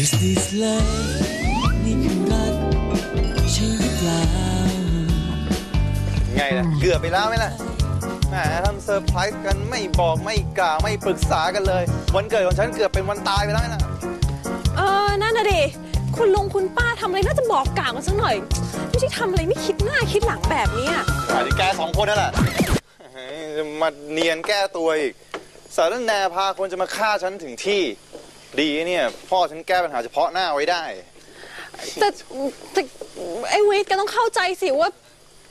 Is this love นี่คือรักใช่หรือเปล่าไงล่ะเกือบไปแล้วไหมล่ะแหมทำเซอร์ไพรส์กันไม่บอกไม่กล่าวไม่ปรึกษากันเลย วันเกิดของฉันเกือบเป็นวันตายไปแล้วไหมล่ะเออนั่นน่ะดิคุณลุงคุณป้าทำอะไรน่าจะบอกกล่าวกันสักหน่อย ไม่ใช่ทำอะไรไม่คิดหน้าคิดหลังแบบเนี้ยอาจจะแกสองคนนั่นแหละเฮ้ยจะมาเนียนแก้ตัวอีกสารแนพาคนจะมาฆ่าฉันถึงที่ ดีเนี่ย พ่อฉันแก้ปัญหาเฉพาะหน้าไว้ได้ แต่แต่ไอ้วิทย์ก็ต้องเข้าใจสิว่า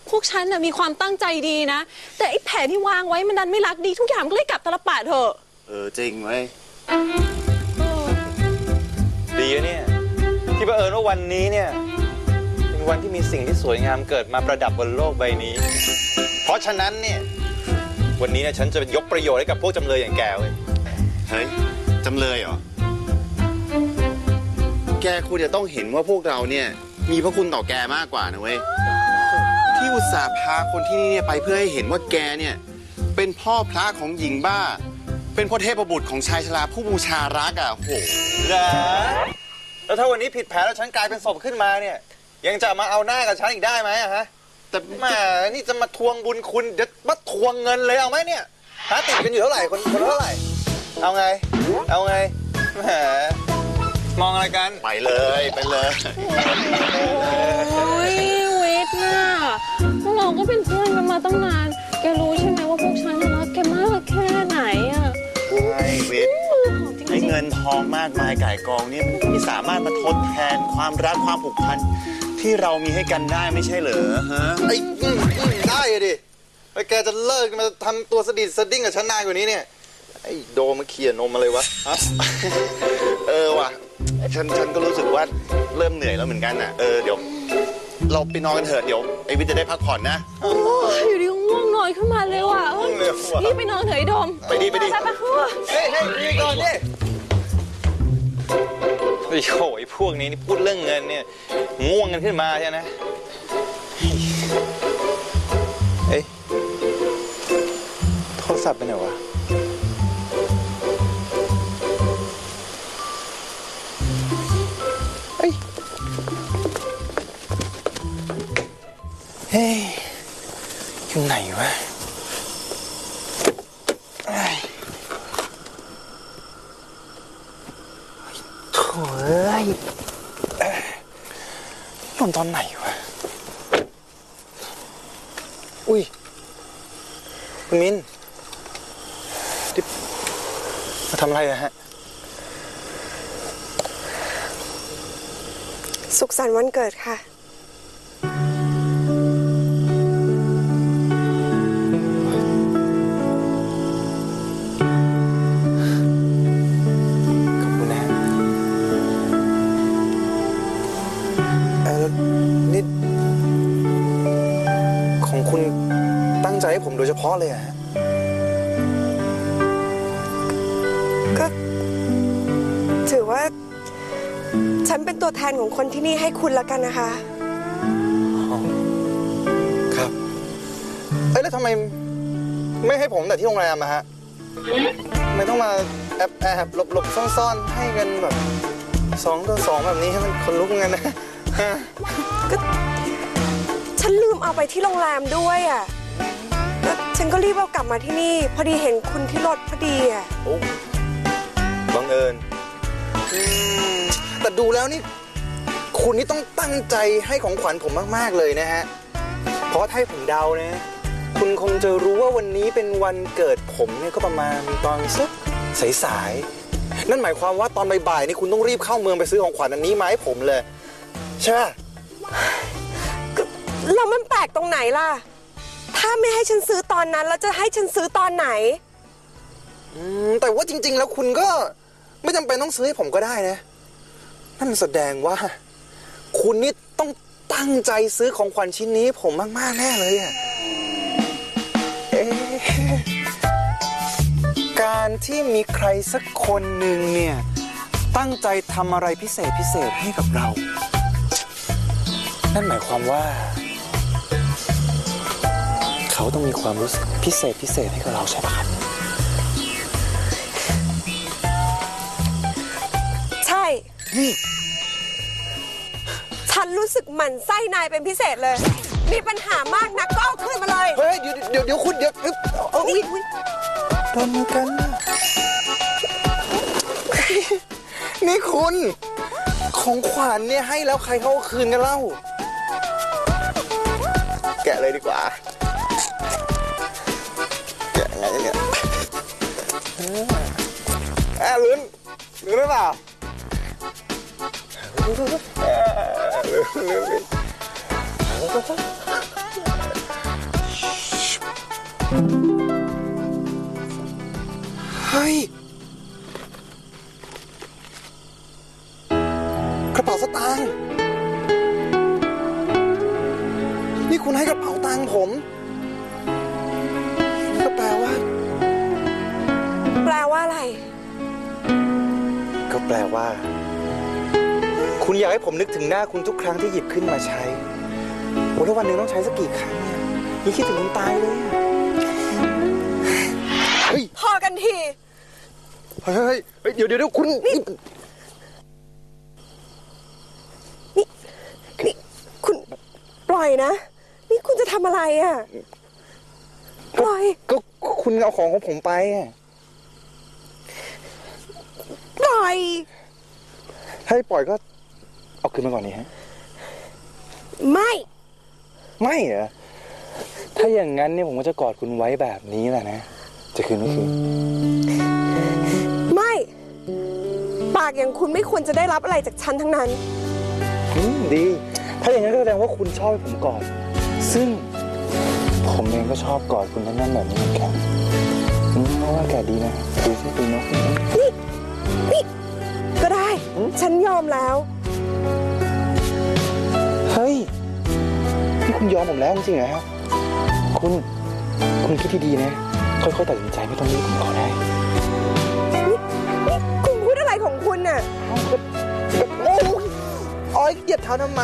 พวกฉันน่ะมีความตั้งใจดีนะ แต่ไอ้แผนที่วางไว้มันดันไม่รักดีทุกอย่างมันก็เลยกลับตลปัดเถอะ เออจริงเว้ยดีอะเนี่ย ที่บังเอิญว่าวันนี้เนี่ย เป็นวันที่มีสิ่งที่สวยงามเกิดมาประดับบนโลกใบนี้ เพราะฉะนั้นเนี่ย วันนี้เนี่ยฉันจะยกประโยชน์ให้กับพวกจำเลยอย่างแกเว้ย เฮ้ย จำเลยเหรอ แกควรจะต้องเห็นว่าพวกเราเนี่ยมีพระคุณต่อแกมากกว่านะเว้ย ที่อุตส่าห์พาคนที่นี่เนี่ยไปเพื่อให้เห็นว่าแกเนี่ย เป็นพ่อพระของหญิงบ้า เป็นพ่อเทพบุตรของชายชราผู้บูชารักอะโหเหรอแล้วถ้าวันนี้ผิดแผนแล้วฉันกลายเป็นศพขึ้นมาเนี่ย ยังจะมาเอาหน้ากับฉันอีกได้ไหมอะฮะ แต่แหม่นี่จะมาทวงบุญคุณเดี๋ยวมาทวงเงินเลยเอาไหมเนี่ยหาติดกันอยู่เท่าไหร่คนคนละเท่าไหร่ เอาไง เอาไงแหม มองอะไรกัน ไปเลยไปเลยโอ้ยวิทย์น่ะพวกเราก็เป็นเพื่อนกันมาตั้งนาน แกรู้ใช่ไหมว่าพวกฉันน่ะรักแกมากแค่ไหนอะใช่วิทย์จริงๆไอ้เงินทองมากมายก่ายกองนี่มันไม่สามารถมาทดแทนความรักความผูกพันที่เรามีให้กันได้ไม่ใช่เหรอฮะไอ้อืมอืมได้อะดิแล้วแกจะเลิกมาทำตัวสดิดสดิ้งกับฉันนานกว่านี้เนี่ยไอ้โดมาเขี่ยนมมาเลยวะฮะเออว่ะ ฉันฉันก็รู้สึกว่าเริ่มเหนื่อยแล้วเหมือนกันอะ เออเดี๋ยว เราไปนอนกันเถอะเดี๋ยวไอวิทย์จะได้พักผ่อนนะ โอ้ยอยู่ดีก็ง่วงนอนขึ้นมาเลยว่ะเออง่วงเลยว่ะ รีบไปนอนเถอะไอ้โดมไปดิไปดิ ไปไปเออเฮ้ยเฮ้ยนี่ก่อนดิโอ้ยโหไอ้พวกนี้นี่พูดเรื่องเงินเนี่ยง่วงกันขึ้นมาใช่ไหมเฮ้ยโทรศัพท์ไปไหนวะ เฮ้ยอยู่ไหนวะเอ้ยโถ่เอ้ยเอ้ยหล่นตอนไหนวะ อุ้ย คุณมินที่มาทำอะไรอะฮะ สุขสันต์วันเกิดค่ะ ฉันเป็นตัวแทนของคนที่นี่ให้คุณละกันนะคะ ครับ เอ้ยแล้วทำไมไม่ให้ผมแต่ที่โรงแรมอะฮะทำไม่ต้องมาแอบแอบหลบหลบซ่อนซ่อนๆ ให้กันแบบสองต่อสองแบบนี้ให้มันคนลุกเหมือนกันนะฉันลืมเอาไปที่โรงแรมด้วยอะแล้วฉันก็รีบเอากลับมาที่นี่ พอดีเห็นคุณที่รถพอดีอะโอ้บังเอิญอืม แต่ดูแล้วนี่ คุณนี่ต้องตั้งใจให้ของขวัญผมมาก ๆ เลยนะฮะ เพราะถ้าให้ผมเดานะ คุณคงจะรู้ว่าวันนี้เป็นวันเกิดผมเนี่ยก็ประมาณตอนสักสายๆนั่นหมายความว่าตอนบ่ายๆนี่คุณต้องรีบเข้าเมืองไปซื้อของขวัญอันนี้มาให้ผมเลย ใช่ปะแล้วมันแปลกตรงไหนล่ะ ถ้าไม่ให้ฉันซื้อตอนนั้น แล้วจะให้ฉันซื้อตอนไหน อืมแต่ว่าจริง ๆ แล้วคุณก็ไม่จำเป็นต้องซื้อให้ผมก็ได้นะ นั่นแสดงว่า คุณนี่ต้องตั้งใจซื้อของขวัญชิ้นนี้ผมมาก ๆ แน่เลยอะเอ๊ะการที่มีใครสักคนหนึ่งเนี่ย ตั้งใจทำอะไรพิเศษพิเศษให้กับเรา นั่นหมายความว่า เขาต้องมีความรู้สึกพิเศษพิเศษให้กับเราใช่ปะครับ ใช่ฉันรู้สึกหมั่นไส้นายเป็นพิเศษเลย มีปัญหามากนักก็เอาคืนมาเลยเฮ้ย เดี๋ยวเดี๋ยวเดี๋ยวคุณเดี๋ยวเอ้ยเอาอุ๊ยทำกันนะนี่คุณ ของขวัญเนี่ยให้แล้วใครเขาเอาคืนกันเล่า แกะเลยดีกว่า แกะยังไงเนี่ยแอบลุ้นลุ้นหรือเปล่า ลุ้น คุณอยากให้ผมนึกถึงหน้าคุณทุกครั้งที่หยิบขึ้นมาใช้โอ้แล้ววันหนึ่งต้องใช้สักกี่ครั้งเนี่ยนี่คิดถึงคุณตายเลยอะเฮ้ย พอกันที เฮ้ยเฮ้ยเฮ้ยเดี๋ยวเดี๋ยวเดี๋ยวคุณนี่นี่คุณปล่อยนะ นี่คุณจะทำอะไรอะ ปล่อยก็คุณเอาของของผมไปอะปล่อยถ้าให้ปล่อยก็ เอาคืนมาก่อนนี่ฮะ ไม่ ไม่เหรอ ถ้าอย่างนั้นเนี่ยผมก็จะกอดคุณไว้แบบนี้แหละนะ จะคืนไม่คืน ไม่ ปากอย่างคุณไม่ควรจะได้รับอะไรจากฉันทั้งนั้น อืมดี ถ้าอย่างนั้นก็แสดงว่าคุณชอบให้ผมกอด ซึ่ง ผมเองก็ชอบกอดคุณนั่นๆแบบนี้เหมือนกันอืมเพราะว่าอากาศดีนะ ดูสิดูนกนี่ก็ได้ ฉันยอมแล้ว คุณยอมผมแล้วจริงๆเหรอครับ คุณ คุณคิดที่ดีนะ ค่อยๆตัดสินใจไม่ต้องรีบผมขอได้นี่คุณพูดอะไรของคุณน่ะเอาก็โอ้ยโอ้ยเหยียบเท้าทำไม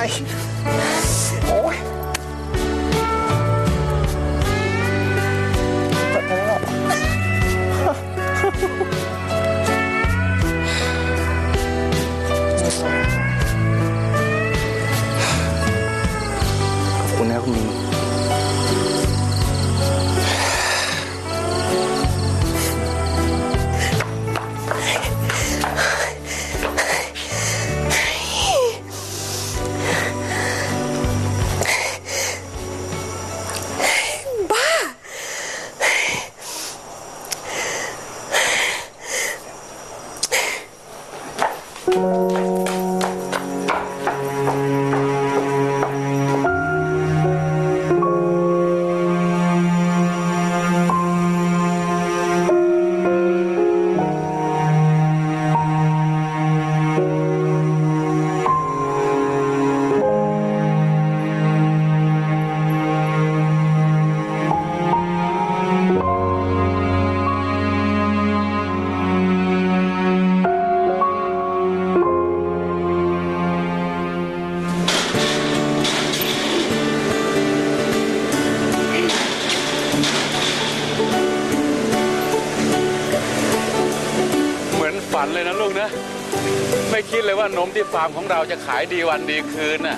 คิดเลยว่านมที่ฟาร์มของเราจะขายดีวันดีคืนน่ะ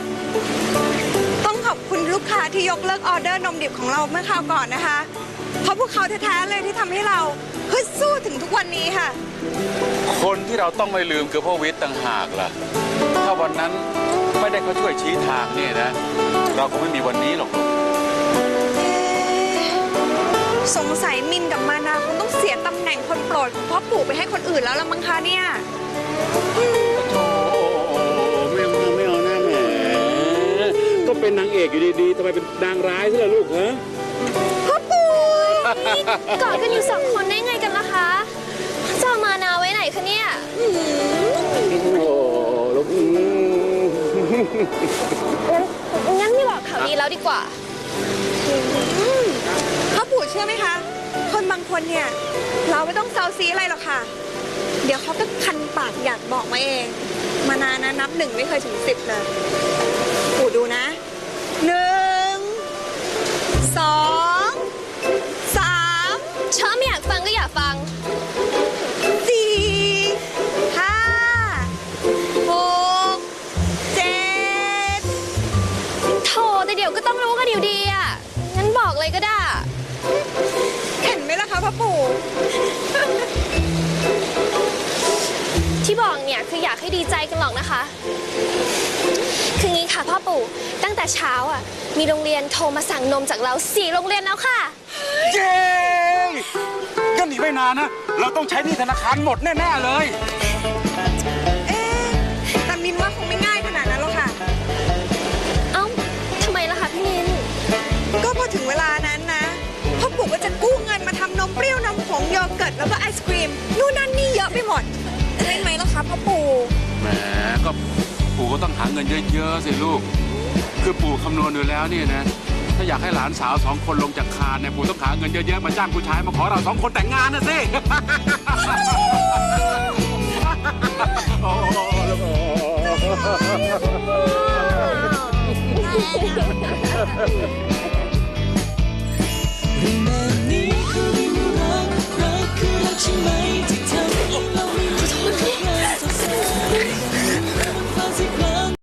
ต้องขอบคุณลูกค้าที่ยกเลิกออเดอร์นมดิบของเราเมื่อคราวก่อนนะคะ เพราะพวกเขาแท้ๆเลยที่ทำให้เราฮึดสู้ถึงทุกวันนี้ค่ะ คนที่เราต้องไม่ลืมคือพ่อวิทย์ต่างหากล่ะ ถ้าวันนั้นไม่ได้เขาช่วยชี้ทางเนี่ยนะ เราก็ไม่มีวันนี้หรอกลูกสงสัยมินกับมานาคงต้องเสียตำแหน่งคนโปรดของพ่อปู่ไปให้คนอื่นแล้วละมั้งคะเนี่ยโอ้ เป็นนางเอกอยู่ดีๆทำไมเป็นนางร้ายซะล่ะลูกฮะกอดกันอยู่สองคนได้ไงกันล่ะคะจะเอามานาไว้ไหนคะเนี่ยโอ้ลูกงั้นงั้นไม่บอกข่าวดีแล้วดีกว่าพ่อปู่เชื่อไหมคะ คนบางคนเนี่ย เราไม่ต้องเซาซีอะไรหรอกค่ะ เดี๋ยวเขาก็คันปากอยากบอกมาเอง มานานนะนับหนึ่งไม่เคยถึงสิบเลย เนี่ยคืออยากให้ดีใจกันหรอกนะคะ คืองี้ค่ะพ่อปู่ตั้งแต่เช้าอะมีโรงเรียนโทรมาสั่งนมจากเราสี่โรงเรียนแล้วค่ะ เย้ก็หนีไม่นานนะ เราต้องใช้หนี่ธนาคารหมดแน่ ๆ เลย ก็ต้องหาเงินเยอะๆสิลูก คือปู่คำนวณดูแล้วเนี่ยนะ ถ้าอยากให้หลานสาวสองคนลงจากคานเนี่ยปู่ต้องหาเงินเยอะๆมาจ้างผู้ชายมาขอเราสองคนแต่งงานนะสิ